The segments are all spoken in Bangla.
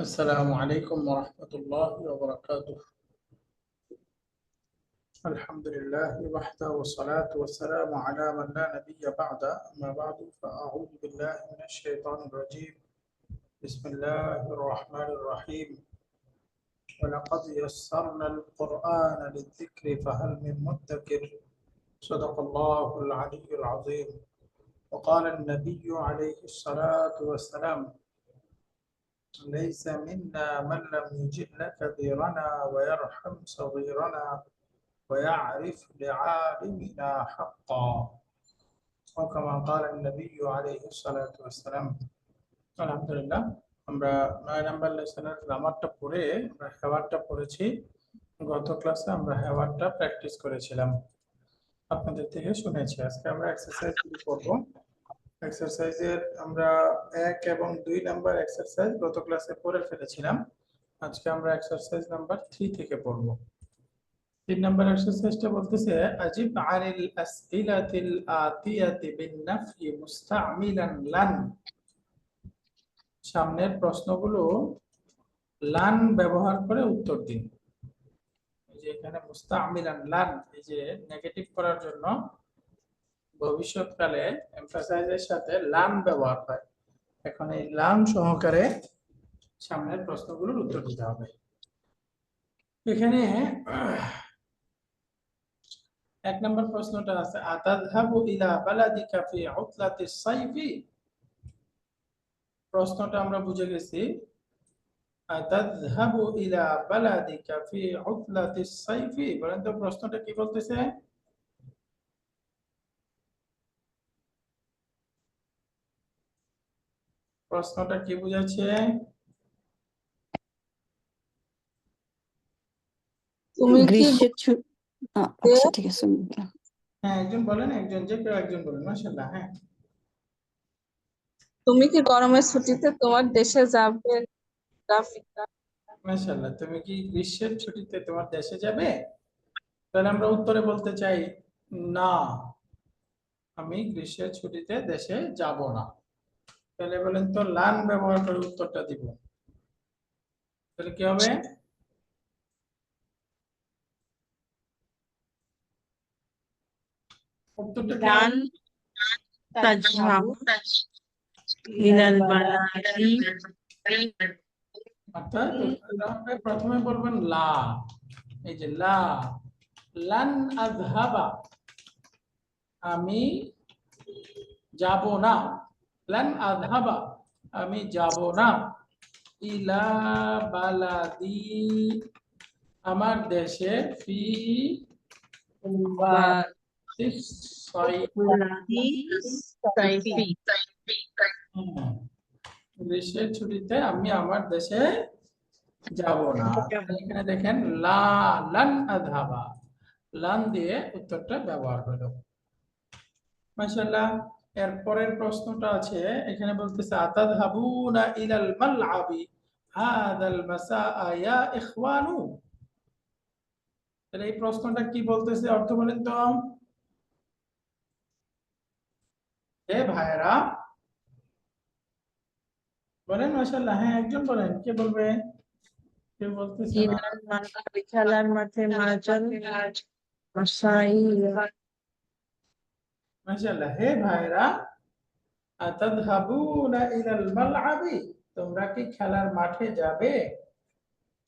السلام عليكم ورحمة الله وبركاته. الحمد لله وحده والصلاة والسلام على من لا نبي بعد. أما بعد فأعوذ بالله من الشيطان الرجيم. بسم الله الرحمن الرحيم. ولقد يسرنا القرآن للذكر فهل من مدكر؟ صدق الله العلي العظيم. وقال النبي عليه الصلاة والسلام ليس منا من لم يجل كبيرنا ويرحم صغيرنا ويعرف لعالمنا حقا وكما قال النبي عليه الصلاة والسلام الحمد لله আমরা নয় নাম্বার লেসনের গ্রামারটা পড়ে আমরা হেওয়ারটা পড়েছি গত ক্লাসে আমরা হেওয়ারটা প্র্যাকটিস করেছিলাম আপনাদের থেকে শুনেছি আজকে আমরা এক্সারসাইজ করব এক্সারসাইজের আমরা এক এবং দুই নাম্বার এক্সারসাইজ গত ক্লাসে পড়ে ফেলেছিলাম। আজকে আমরা এক্সারসাইজ নাম্বার থ্রি থেকে পড়ব। তিন নাম্বার এক্সারসাইজটা বলতেছে, আজিব আনিল আসইলাতিল আতিয়াতি বিন নাফি মুস্তামিলান লান। সামনের প্রশ্নগুলো লান ব্যবহার করে উত্তর দিন। যে এখানে মুস্তামিলান লান, এই যে নেগেটিভ করার জন্য ভবিষ্যৎকালে এমফাসাইজের সাথে লাম ব্যবহার হয়। এখন এই লাম সহকারে সামনের প্রশ্নগুলোর উত্তর দিতে হবে। এখানে এক নম্বর প্রশ্নটা আছে, আতাযহাবু ইলা বালাদিকা ফি উতলাতিস সাইফি? প্রশ্নটা আমরা বুঝে গেছি, আতাযহাবু ইলা বালাদিকা ফি উতলাতিস সাইফি? বলেন তো প্রশ্নটা কি বলতেছে? প্রশ্নটা কি বুঝাচ্ছে তুমি কি গ্রীষ্মের আচ্ছা ঠিক আছে হ্যাঁ একজন বলেন একজন যে কেউ একজন বলেন মাশাআল্লাহ হ্যাঁ। তুমি কি গরমের ছুটিতে তোমার দেশে যাবে? মাশাআল্লাহ তুমি কি গ্রীষ্মের ছুটিতে তোমার দেশে যাবে? তাহলে আমরা উত্তরে বলতে চাই না। আমি গ্রীষ্মের ছুটিতে দেশে যাব না। তাহলে বলেন তো লান ব্যবহার করে উত্তরটা দিব। তাহলে কি হবে? প্রথমে বলবেন লা। এই যে লা লান আজহাবা আমি যাব না। লান আযহাবা আমি যাব না। ইলা বালাদি, আমার দেশে ফি। গ্রীষ্মের ছুটিতে আমি আমার দেশে যাব না। এখানে দেখেন, লা, লান আযহাবা লান দিয়ে উত্তরটা ব্যবহার হলো। মাশাআল্লাহ। এরপরের প্রশ্নটা আছে এখানে বলতেছে আতাদ হাবু না ইলাল মালআবি হাদাল মাসা আয়া ইখওয়ানু তাহলে এই প্রশ্নটা কি বলতেছে অর্থ বলেন তো হে ভাইরা বলেন মাশাআল্লাহ হ্যাঁ একজন বলেন কে বলবে কে বলতেছে ইলাল মাল্লাবি খেলার মাঠে মাজান মাসাই মাশাআল্লাহ হে ভাইরা আতাযহাবুনা ইলাল মালআবি তোমরা কি খেলার মাঠে যাবে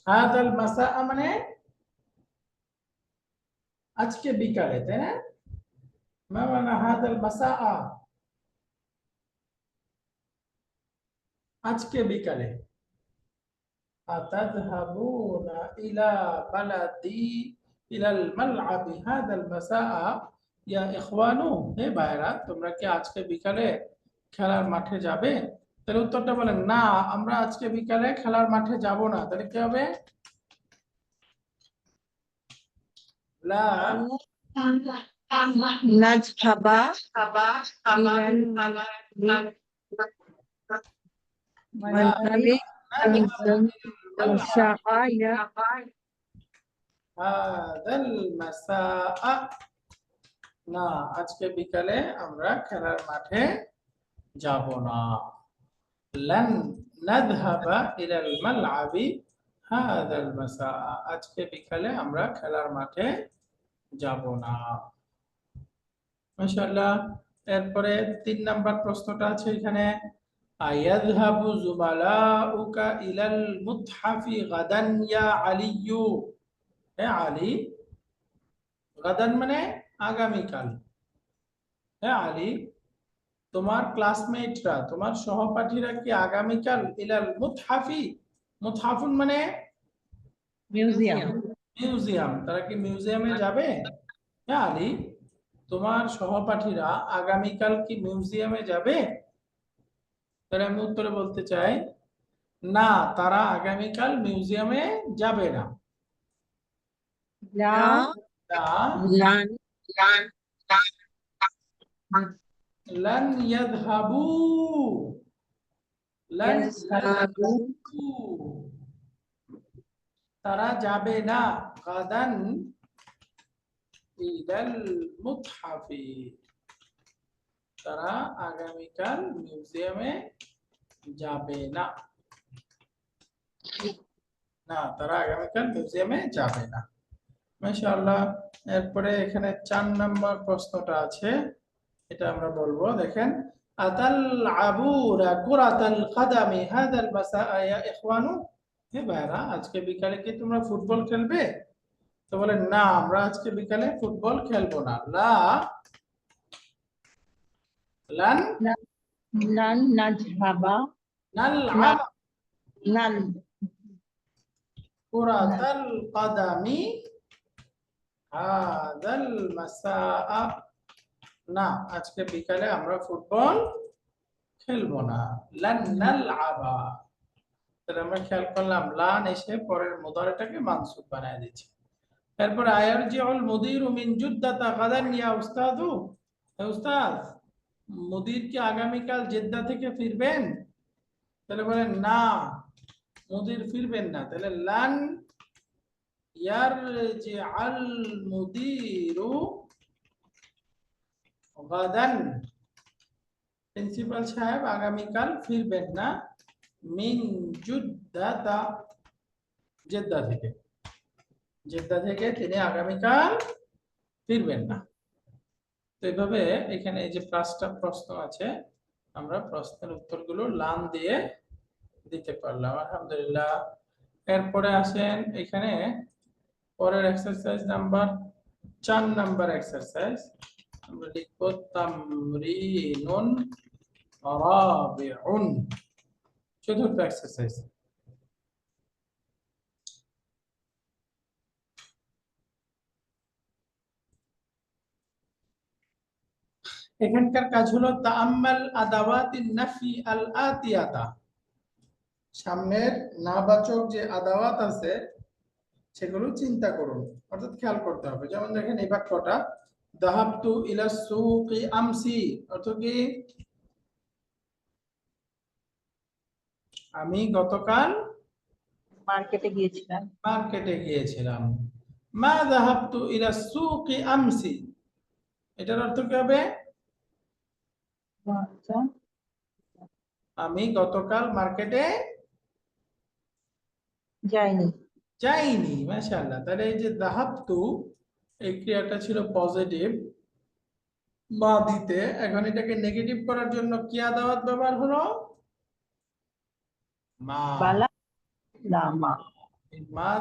হাদাল মাসা মানে আজকে বিকালে তাই না মা মানে হাদাল মাসা আজকে বিকালে আতাযহাবুনা ইলা বালাদি ইলাল মালআবি হাদাল মাসা ইয়া ইখওয়ানু হে ভাইরা তোমরা কি আজকে বিকালে খেলার মাঠে যাবে তাহলে উত্তরটা বলেন না আমরা আজকে বিকালে খেলার মাঠে যাব না তাহলে কি হবে লা نذهب إلى الملعب مشاعر হাদাল মাসাআ না, আজকে বিকালে আমরা খেলার মাঠে যাব না। লান নাযহাবা ইলাল মালআবি হাদাল মাসা আজকে বিকালে আমরা খেলার মাঠে যাব না। মাশাআল্লাহ, এরপরে তিন নাম্বার প্রশ্নটা আছে এখানে। আয়াযহাবু জুবালাউকা ইলাল মুতহাফি গাদান ইয়া আলিয়্যু? হে আলী? গাদান মানে আগামীকাল। হ্যাঁ আলী তোমার ক্লাসমেটরা তোমার সহপাঠীরা কি আগামীকাল ইলাল মুতহাফি? মুতহাফুন মানে? মিউজিয়াম মিউজিয়াম তারা কি মিউজিয়ামে যাবে? হ্যাঁ আলী তোমার সহপাঠীরা আগামীকাল কি মিউজিয়ামে যাবে? তাহলে আমি উত্তরে বলতে চাই না তারা আগামীকাল মিউজিয়ামে যাবে না। লান ইয়াযহাবু লান। ইয়াযহাবু। তারা যাবে না গাদান ইলাল মুতহাফি তারা আগামীকাল মিউজিয়ামে যাবে না না তারা আগামীকাল মিউজিয়ামে যাবে না মাশাআল্লাহ। এরপরে এখানে চার নম্বর প্রশ্নটা আছে। এটা আমরা বলব দেখেন। আতাল আবুরা কুরাতাল কাদামি হাদাল মাসাআ ইয়া ইখওয়ানু? হে ভাইরা আজকে বিকালে কি তোমরা ফুটবল খেলবে? তো বলে না আমরা আজকে বিকালে ফুটবল খেলব না। লা লান লান নাজহাবা। নালআব নাল। কুরাতাল কাদামি না, আজকে বিকালে আমরা ফুটবল খেলব না। লান নালআবা তাহলে আমরা খেয়াল করলাম, লান এসে পরের মুদারিটাকে মানসুব বানায় দিচ্ছে। এরপর আয়ারজিউল মুদিরু মিন জুদ্দাতা গাদান, ইয়া উস্তাদু। হে উস্তাদ, মুদির কি আগামীকাল জেদ্দা থেকে ফিরবেন? তাহলে বলেন, না, মুদির ফিরবেন না। তাহলে লান প্রিন্সিপাল সাহেব আগামীকাল ফিরবেন না। মিন জুদ্দাতা, জেদ্দা থেকে। জেদ্দা থেকে তিনি আগামীকাল ফিরবেন না। তো এইভাবে এখানে এই যে পাঁচটা প্রশ্ন আছে, আমরা প্রশ্নের উত্তরগুলো লান দিয়ে দিতে পারলাম। আলহামদুলিল্লাহ। এরপরে আসেন এখানে পরের এক্সারসাইজ নাম্বার চার নাম্বার এক্সারসাইজ আমরা লিখব তামরিনুন রাবিউন চতুর্থ এক্সারসাইজ এখানকার কাজ হলো তাআম্মাল আদাওয়াতিন নাফি আল আতিয়াতা। সামনের নাবাচক যে আদাওয়াত আছে সেগুলো চিন্তা করুন। অর্থাৎ খেয়াল করতে হবে। যেমন দেখেন এই বাক্যটা দাহাবতু ইলা সুকি আমসি অর্থ কি? আমি গতকাল মার্কেটে গিয়েছিলাম। মার্কেটে গিয়েছিলাম। মা দাহাবতু ইলা সুকি আমসি এটার অর্থ কি হবে? আচ্ছা। আমি গতকাল মার্কেটে যাইনি। যাইনি মাশাআল্লাহ। তাহলে এই যে দাহাবতু এই ক্রিয়াটা ছিল পজিটিভ মা দিতে। এখন এটাকে নেগেটিভ করার জন্য কি আদাওয়াত ব্যবহার হলো? মা।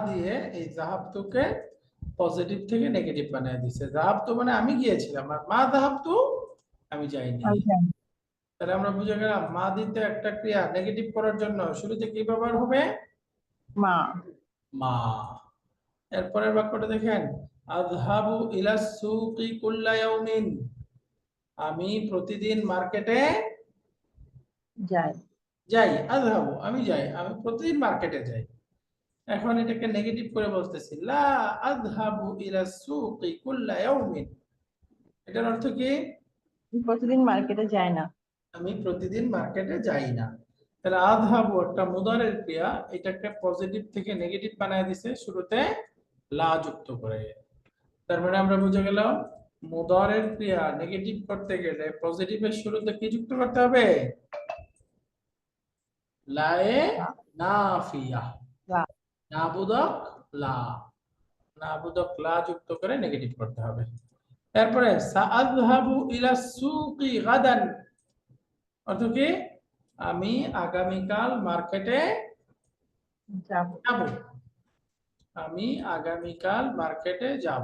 দিয়ে এই জাহাবতুকে পজিটিভ থেকে নেগেটিভ বানায় দিছে। জাহাবতু মানে আমি গিয়েছিলাম আর মা জাহাবতু আমি যাইনি তাহলে আমরা বুঝে গেলাম মা দিতে একটা ক্রিয়া নেগেটিভ করার জন্য শুরুতে কি ব্যবহার হবে? মা। মা। এরপরের বাক্যটা দেখেন আযহাবু ইলা সুকি কুল্লা ইয়াউমিন। আমি প্রতিদিন মার্কেটে যাই। যাই আযহাবু আমি যাই আমি প্রতিদিন মার্কেটে যাই। এখন এটাকে নেগেটিভ করে বলতেছি লা আযহাবু ইলা সুকি কুল্লা ইয়াউমিন। এটার অর্থ কি? প্রতিদিন মার্কেটে যায় না। আমি প্রতিদিন মার্কেটে যাই না। তাহলে আযহাবু একটা মুদারের ক্রিয়া এটাকে পজিটিভ থেকে নেগেটিভ বানায় দিছে শুরুতে লা যুক্ত করে। তার মানে আমরা বুঝে গেলাম মুদারের ক্রিয়া নেগেটিভ করতে গেলে পজিটিভের শুরুতে কি যুক্ত করতে হবে? লায়ে নাফিয়া। নাবুদক লা। নাবুদক লা যুক্ত করে নেগেটিভ করতে হবে। এরপরে সাআযহাবু ইলা সুকি গাদান। অর্থ কি? আমি আগামীকাল মার্কেটে যাব। আমি আগামীকাল মার্কেটে যাব।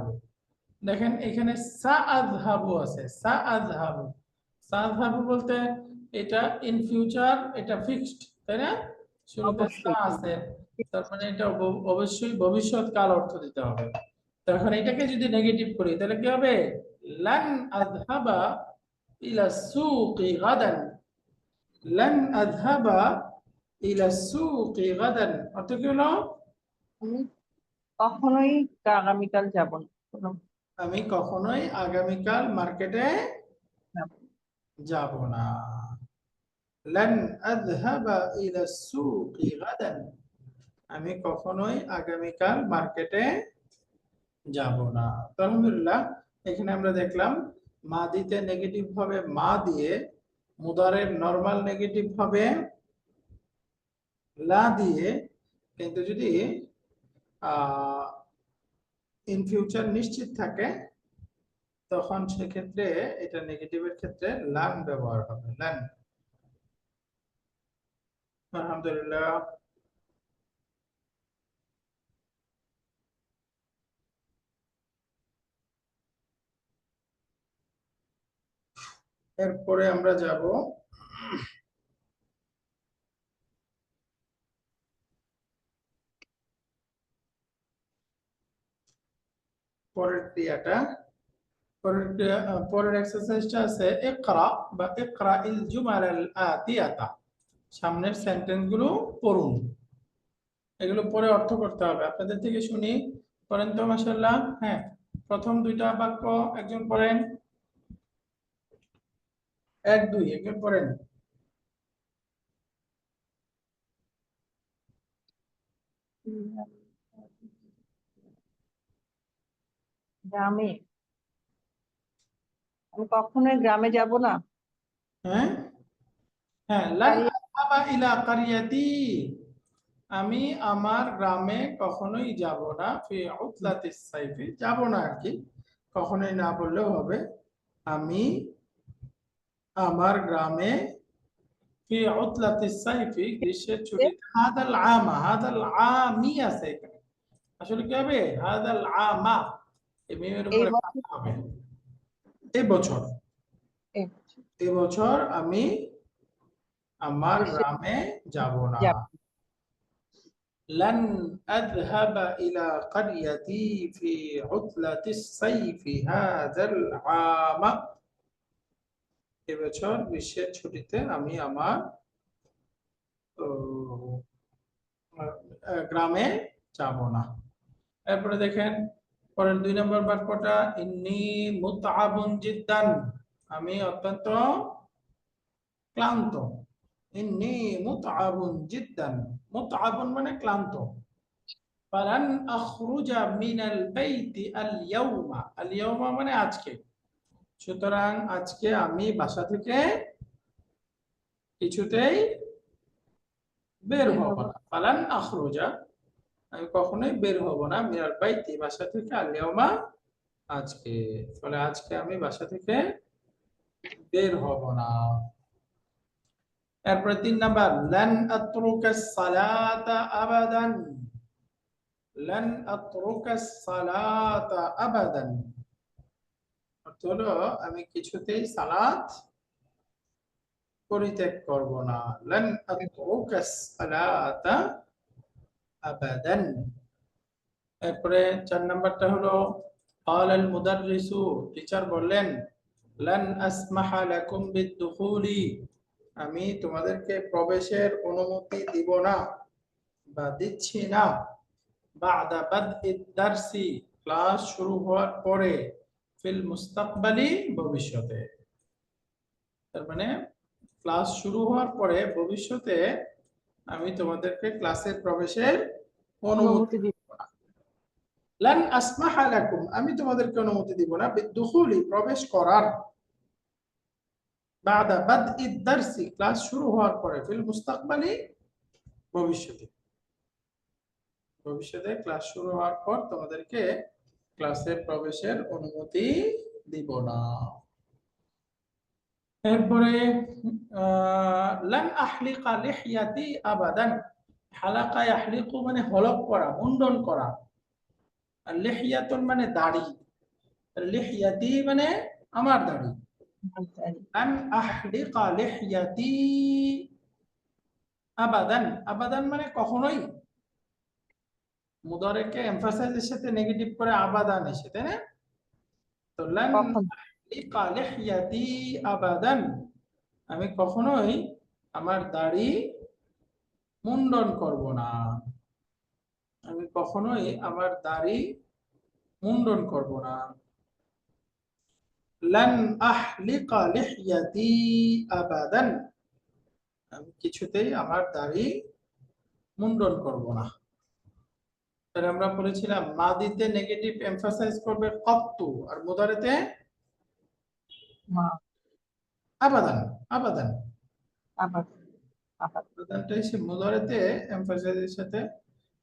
দেখেন এখানে সাআযহাবু আছে। সাআযহাবু। সাআযহাবু বলতে এটা ইন ফিউচার এটা ফিক্সড তাই না? শুরুতে সা আছে। তার মানে এটা অবশ্যই ভবিষ্যৎ কাল অর্থ দিতে হবে। তখন এটাকে যদি নেগেটিভ করি তাহলে কি হবে? লান আযহাবা ইলা সুকি গাদান। লান আযহাবা ইলা সুকি গাদান। অর্থ কি হলো? আমি কখনোই আগামীকাল যাব না। আমি কখনোই আগামীকাল মার্কেটে যাব। না। লান আযহাবা ইলা সুকি গাদান। আমি কখনোই আগামীকাল মার্কেটে যাব না। আলহামদুলিল্লাহ এখানে আমরা দেখলাম মা দিতে নেগেটিভ ভাবে মা দিয়ে মুদারের নর্মাল নেগেটিভ হবে লা দিয়ে, কিন্তু যদি ইন ফিউচার নিশ্চিত থাকে, তখন সেক্ষেত্রে এটা নেগেটিভের ক্ষেত্রে লান ব্যবহার হবে লান আলহামদুলিল্লাহ। এরপরে আমরা যাব পরের ক্রিয়াটা। পরের এক্সারসাইজটা আছে ইকরা, বা ইকরা ইল জুমাল আতিয়াতা। সামনের সেন্টেন্সগুলো পড়ুন। এগুলো পরে অর্থ করতে হবে। আপনাদের থেকে শুনি, পড়েন তো, মাশাআল্লাহ। হ্যাঁ প্রথম দুইটা বাক্য একজন পড়েন। এক দুই একজন পড়েন গ্রামে। আমি কখনোই গ্রামে যাব না। হ্যাঁ? হ্যাঁ ইলা কারিয়াতি। আমি আমার গ্রামে কখনোই যাব না। যাব না আর কি। কখনোই না বললেও হবে। আমি আমার গ্রামে ফি উতলাতিস সাইফি গ্রীষ্মের ছুটিতে হাদাল আমা হাদাল আমি আছে এখানে আসলে কি হবে হাদাল আমা এই মিমের এই উপরে বছর- কাটা হবে এই বছর এই এবছর আমি আমার গ্রামে যাব না যাব। لن أذهب إلى قريتي في عطلة الصيف هذا العام এবছর গ্রীষ্মের ছুটিতে আমি আমার গ্রামে যাব না। এরপরে দেখেন, পরের দুই নম্বর বাক্যটা, ইন্নি মুতআবুন জিদ্দান আমি অত্যন্ত ক্লান্ত। ইন্নি মুতআবুন জিদ্দান মুতআবুন মানে ক্লান্ত। ফালান আখরুজা মিনাল বাইতি আল ইয়াউমা আল ইয়াউমা মানে আজকে। সুতরাং আজকে আমি বাসা থেকে কিছুতেই বের হব না। ফালান আখরুজা, আমি কখনোই বের হব না। মিনাল বাইতি, বাসা থেকে আল ইয়াউমা, আজকে। ফলে আজকে আমি বাসা থেকে বের হব না। এরপরে তিন নাম্বার, লান আতরুকা সালাতা আবাদান। লান আতরুকা সালাতা আবাদান। অর্থ হলো আমি কিছুতেই সালাত পরিত্যাগ করব না লান আতরুকা সালাতা আবাদান এরপরে চার নাম্বারটা হলো قال المدرس টিচার বললেন লান আসমাহা লাকুম বিদ্দুখুলি আমি তোমাদেরকে প্রবেশের অনুমতি দিব না বা দিচ্ছি না বাদা বাদইদ দারসি ক্লাস শুরু হওয়ার পরে ফিল মুস্তাকবালি ভবিষ্যতে। তার মানে ক্লাস শুরু হওয়ার পরে ভবিষ্যতে আমি তোমাদেরকে ক্লাসে প্রবেশের অনুমতি দিন। লান আসমাহা লাকুম আমি তোমাদেরকে অনুমতি দিব না বিদ্দুখুলি প্রবেশ করার। বাদা বাদইদ দারসি ক্লাস শুরু হওয়ার পরে ফিল মুস্তাকবালি ভবিষ্যতে। ভবিষ্যতে ক্লাস শুরু হওয়ার পর তোমাদেরকে ক্লাসে প্রবেশের অনুমতি দিব না। এরপরে লান আহলিকা লিহইয়াতি আবাদান। হালাকা ইয়াহলিকু মানে হলক করা, মুন্ডন করা। আর লিহইয়াতুন মানে দাড়ি। আর লিহইয়াতি মানে আমার দাড়ি। আন আহলিকা লিহইয়াতি আবাদান। আবাদান মানে কখনোই মুদারেকে এমফাসাইজের সাথে নেগেটিভ করে আবাদান এসে তাই না? তো লান? আহলিকা আবাদান। আমি কখনোই আমার দাড়ি মুন্ডন করব না। আমি কখনোই আমার দাড়ি মুন্ডন করব না। লান আহলিকা লিহইয়াতি আবাদান। আমি কিছুতেই আমার দাড়ি মুন্ডন করব না। তাহলে আমরা বলেছিলাম মাদিতে নেগেটিভ এমফাসাইজ করবে কত্তু আর মুদারেতে আবাদান আবাদান। আবাদানটা এসে মুদারেতে এমফাসাইজের সাথে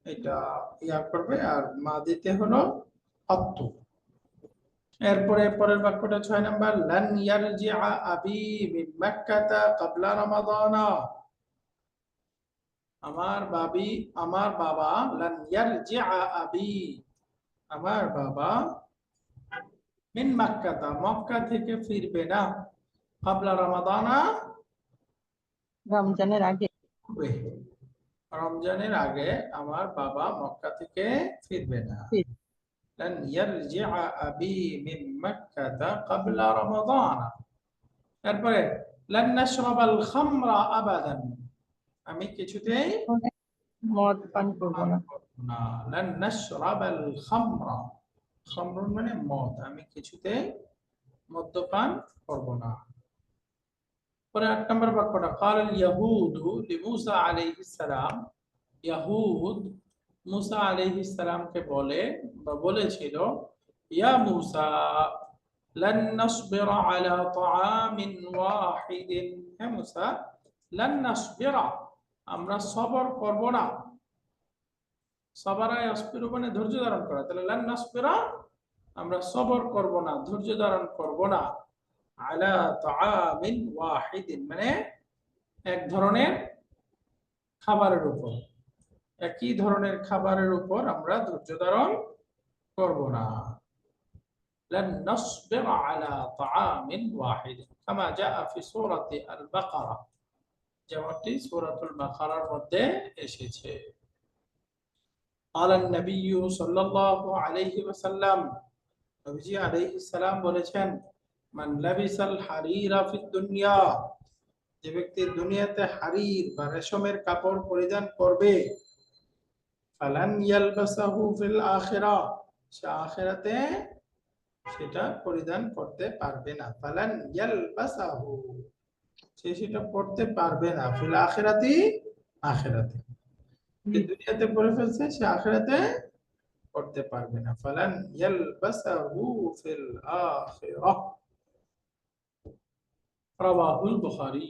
এটা ইয়া করবে আর মাদিতে হলো কত্তু। এরপরে পরের বাক্যটা ছয় নাম্বার লান ইয়ারজিআ আবি মিন মাক্কাতা ক্বাবলা রমাদানা। আমার বাবি আমার বাবা লান ইয়ারজিআ আবি আমার বাবা মিন মক্কাতা মক্কা থেকে ফিরবে না কাবলা রমাদানা রমজানের আগে রমজানের আগে আমার বাবা মক্কা থেকে ফিরবে না لن يرجع أبي من مكة قبل رمضان. لن نشرب الخمر أبداً. আমি কিছুতেই মদ পান করবো না না لن نشرب الخمر خمر মানে মদ আমি কিছুতেই মদ্যপান করব না পরে আট নম্বর বাক্যটা قال اليهود لموسى عليه السلام ইয়াহুদ মুসা আলাইহিস সালামকে বলে বা বলেছিল ইয়া মুসা লান নাসবিরা আলা তাআমিন ওয়াহিদিন হে মুসা লান নাসবিরা আমরা সবর করব না সবারা ইয়াসবিরু মানে ধৈর্য ধারণ করা তাহলে লান নাসবিরা আমরা সবর করব না ধৈর্য ধারণ করব না আলা তাআমিন ওয়াহিদিন মানে এক ধরনের খাবারের উপর একই ধরনের খাবারের উপর আমরা ধৈর্য ধারণ করব না لن نصبر على طعام واحد كما جاء في سورة البقرة যেমনটি সুরাতুল বাকারার মধ্যে এসেছে। আলান নবী সাল্লাল্লাহু আলাইহি ওয়াসাল্লাম, নবীজি আলাইহিস সালাম বলেছেন, মান লাবিসাল হারিরা ফিদ দুনিয়া যে ব্যক্তি দুনিয়াতে হারির বা রেশমের কাপড় পরিধান করবে, ফালান ইয়ালবাসাহু ফিল আখিরা সে আখিরাতে সেটা পরিধান করতে পারবে না। ফালান ইয়ালবাসাহু সে সেটা পড়তে পারবে না। ফিল আখিরাতি আখিরাতে। যে দুনিয়াতে পড়ে ফেলছে সে আখিরাতে পড়তে পারবে না। ফালান ইয়ালবাসাহু ফিল আখিরা। রাওয়াহুল বুখারী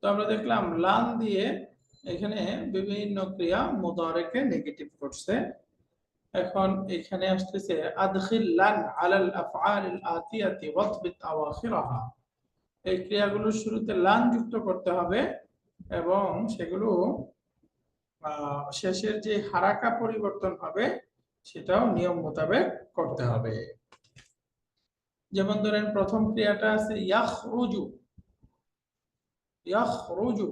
তো আমরা দেখলাম লান দিয়ে এখানে বিভিন্ন ক্রিয়া মুদারেকে নেগেটিভ করছে। এখন এখানে আসতেছে আদখিল লান আলাল আফআলিল আতিয়াতি ওয়াতবিত আওয়াখিরাহা। এই ক্রিয়াগুলোর শুরুতে লান যুক্ত করতে হবে এবং সেগুলো শেষের যে হারাকা পরিবর্তন হবে সেটাও নিয়ম মোতাবেক করতে হবে। যেমন ধরেন প্রথম ক্রিয়াটা আছে ইয়াখরুজু। ইয়াখরুজু।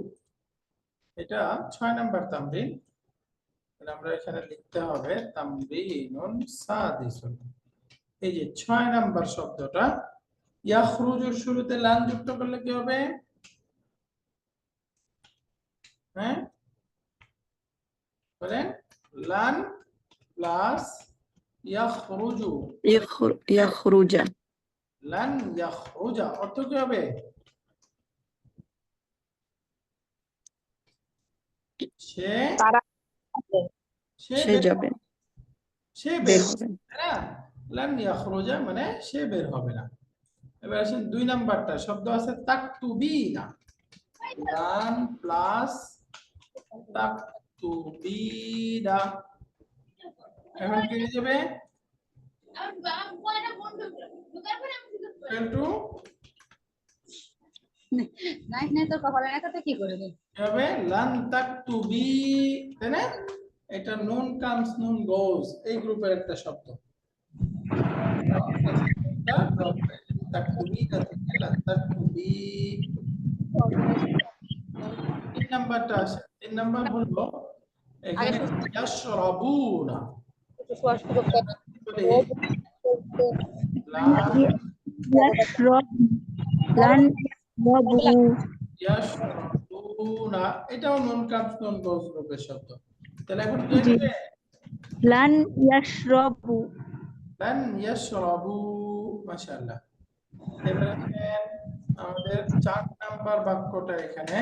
এটা ছয় নাম্বার তামরিন আমরা এখানে লিখতে হবে সাদিসুন। এই যে ছয় নাম্বার শব্দটা ইয়াখরুজুর শুরুতে লান যুক্ত করলে কি হবে? হ্যাঁ? লান প্লাস ইয়াখরুজু। ইয়াখরুজা। লান ইয়াখরুজা অর্থ কি হবে? সে সে হবে না? লান মানে সে বের হবে না। এবার আসেন দুই নাম্বারটা শব্দ আছে তাকতুবি না লান প্লাস তাকতুবিনা। এখন কি হয়ে যাবে? একটু। নাই নাই তোর কপালে না তো কি হবে? লান তাকতুবি তাই না? এটা নুন কামস নুন গোস এই গ্রুপের একটা শব্দ। তাকতুবি লান তাকতুবি তিন নাম্বারটা আছে তিন নাম্বার হলো এখানে ইয়াশরাবুনা একটু স্পষ্ট করতে হবে। বলে লান يشرب لن يشربوا ইয়াশরাবুনা এটাও নুন কামস নুন গোস গ্রুপের শব্দ তাহলে এখন কি জি। হবে لن يشربوا লান ইয়াশরাবু মাশাআল্লাহ এবার আমাদের চার নাম্বার বাক্যটা এখানে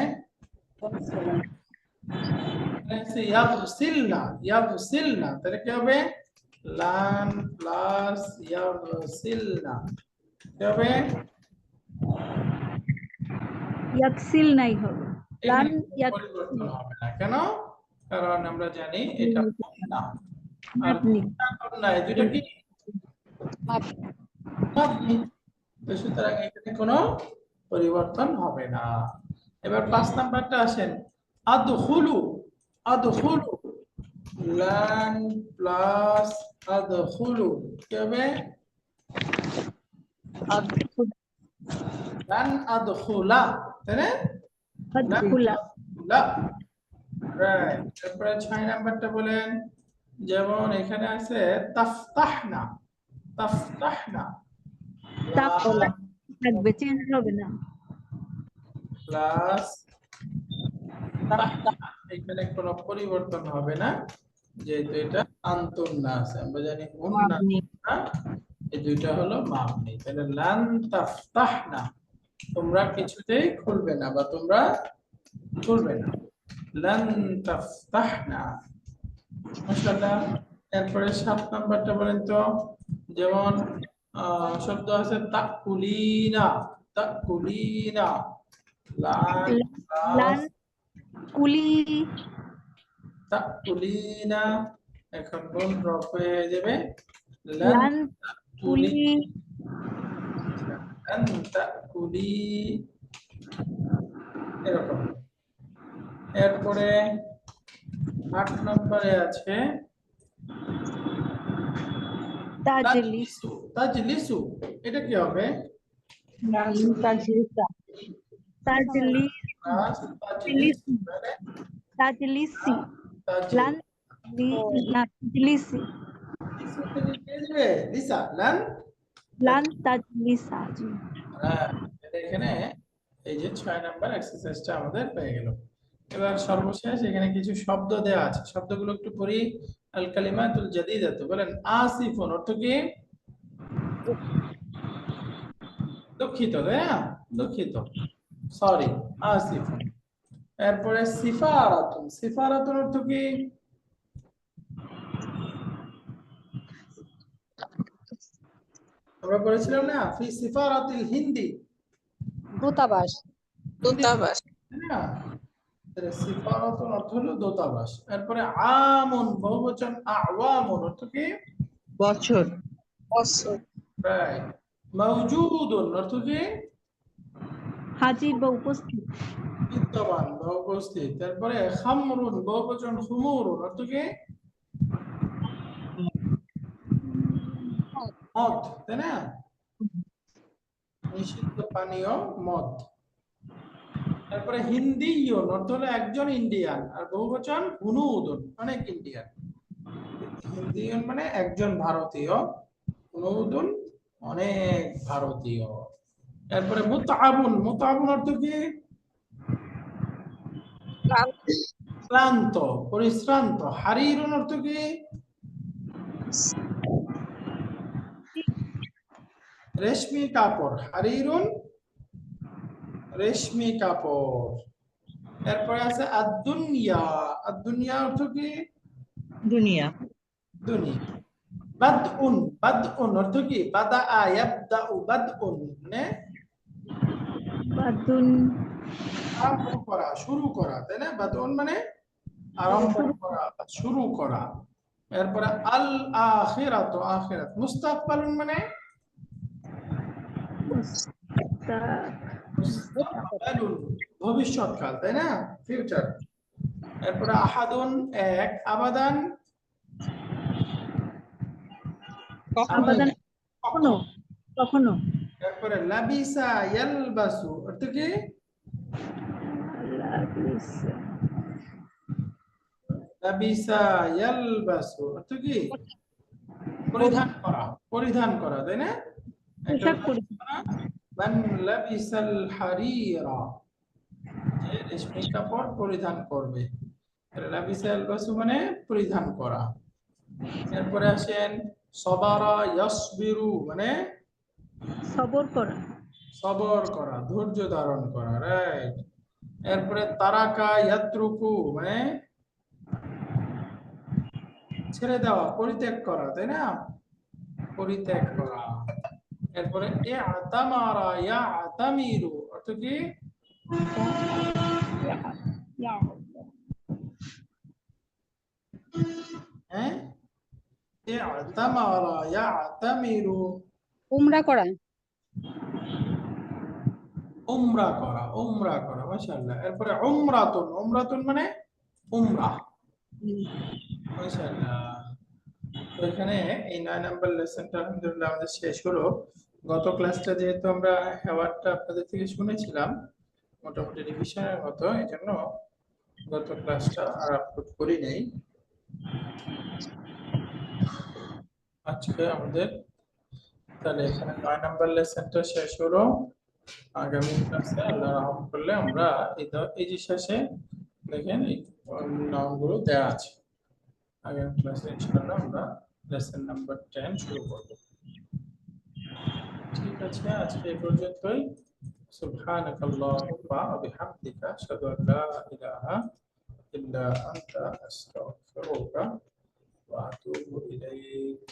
ইয়াগসিলনা ইয়াগসিলনা তাহলে কি হবে লান প্লাস ইয়াগসিলনা কি হবে ইয়াগসিল নাই হবে লান ইয়াগসিল হবে না কেন কারণ আমরা জানি এটা না আর না দুটো কি মাপ তো সুতরাং এখানে কোনো পরিবর্তন হবে না। এবার পাঁচ নাম্বারটা আসেন। আদখুলু আদখুলু। লান প্লাস কি হবে? লান তাই না? রাইট তারপরে ছয় নাম্বারটা বলেন। যেমন এখানে আছে তাফতাহনা তাফতাহনা। তাফলা থাকবে চেঞ্জ হবে না। প্লাস এখানে কোনো পরিবর্তন হবে না যেহেতু এটা আন্তর না আছে আমরা জানি উন্না না এই দুইটা হলো মাবনি তাহলে লান তাফতাহনা তোমরা কিছুতেই খুলবে না বা তোমরা খুলবে না। লান মাশাআল্লাহ এরপরে সাত নাম্বারটা বলেন তো যেমন শব্দ আছে তাকুলিনা তাকুলিনা লান লান কুলি। তাকুলিনা এখন নুন ড্রপ হয়ে যাবে? লান কুলি। লান তাকুলি এরকম। এরপরে আট নম্বরে আছে তাজলিস তাজলিসু তাজলিসু এটা কি হবে তাজলিসা তাজলি প্লাস তাজলিসু মানে তাজলিসি তাজলিসু লান লি- না, তাজলিসি থেকে পেয়ে যাবে, লিসা লান লান তাজলিসা জি হ্যাঁ, এটা এখানে এই যে ছয় নাম্বার এক্সারসাইজটা আমাদের পেয়ে গেল এবার সর্বশেষ এখানে কিছু শব্দ দেওয়া আছে। শব্দগুলো একটু পড়ি। আল কালিমাতুল জাদিদাতু বলেন আসিফুন অর্থ কি? দুঃখিত তাই না? দুঃখিত। সরি আসিফুন। এরপরে সিফারাতুন সিফারাতুন অর্থ কি? আমরা পড়েছিলাম না? ফি সিফারাতিল হিন্দি। দূতাবাস। দূতাবাস। না? তাহলে সিফারাতুন অর্থ হলো দূতাবাস। এরপরে আমুন বহুবচন আওয়ামুন অর্থ কি? বছর। বছর। রাইট মাওজুদুন অর্থ কি? হাজির বা উপস্থিত। বিদ্যমান বা উপস্থিত। তারপরে খামরুন বহুবচন খুমুরুন অর্থ কি? মদ তাই না? নিষিদ্ধ পানীয় মদ। তারপরে হিন্দি অর্থ হলো একজন ইন্ডিয়ান, আর বহুবচন হুনুদুন অনেক ইন্ডিয়ান। হিন্দিয়ন মানে একজন ভারতীয় হুনুদুন অনেক ভারতীয়। তারপরে মুতাবুন মুতাবুন অর্থ কি? ক্লান্ত, পরিশ্রান্ত, হারিরুন অর্থ কি? রেশমি কাপড়, হারিরুন রেশমি কাপড়। এরপরে আছে আদুনিয়া আদুনিয়া অর্থ কি? দুনিয়া। দুনিয়া। বাদউন বাদউন অর্থ কি? বাদা ইয়াবদাউ বাদউন মানে বাদুন আরম্ভ করা শুরু করা তাই না? বাদউন মানে আরম্ভ করা শুরু করা। এরপরে আল আখিরাত আখিরাত। মুস্তাকবালুন মানে? ভবিষ্যৎকাল তাই না? ফিউচার এরপরে আহাদুন এক আবাদান? কখনো। আবাদান কখনো কখনো। এরপরে লাবিসা ইয়ালবাসু অর্থ কি? লাবিসা। ইয়ালবাসু অর্থ কি? পরিধান। করা পরিধান করা তাই না? পোশাক পরি মান লাবিসাল হারিরা যে রেশমি কাপড় পরিধান করবে। তাহলে লাবিসা ইয়ালবাসু মানে পরিধান করা। এরপরে আসেন সবারা ইয়াসবিরু মানে সবর করা। সবর করা ধৈর্য ধারণ করা রাইট এরপরে তারাকা ইয়াত্রুকু মানে ছেড়ে দেওয়া পরিত্যাগ করা তাই না? পরিত্যাগ করা। এরপরে এ আতামারা ইয়া আতামিরু অর্থ কি? হ্যাঁ এ আতামারা ইয়া আতামিরু। উমরা করা। উমরা করা উমরা করা মাশাআল্লাহ। এরপরে উমরাতুন উমরাতুন মানে উমরা। মাশাআল্লাহ। তো এখানে এই নয় নাম্বার লেসনটা আলহামদুলিল্লাহ আমাদের শেষ হলো। গত ক্লাসটা যেহেতু আমরা হেওয়ারটা আপনাদের থেকে শুনেছিলাম, মোটামুটি রিভিশনের মতো এই জন্য গত ক্লাসটা আর আপলোড করি নাই। আজকে আমাদের, তাহলে এখানে নয় নাম্বার লেসনটা শেষ হলো। আগামী ক্লাসে আল্লাহ রহম করলে আমরা এই যে শেষে দেখেন এই নামগুলো দেওয়া আছে। আগামী ক্লাসে ইনশাআল্লাহ আমরা লেসন নাম্বার টেন শুরু করব। ঠিক আছে আজকে এই পর্যন্তই سبحانك اللهم وبحمدك أشهد أن لا إله إلا أنت أستغفرك وأتوب إليك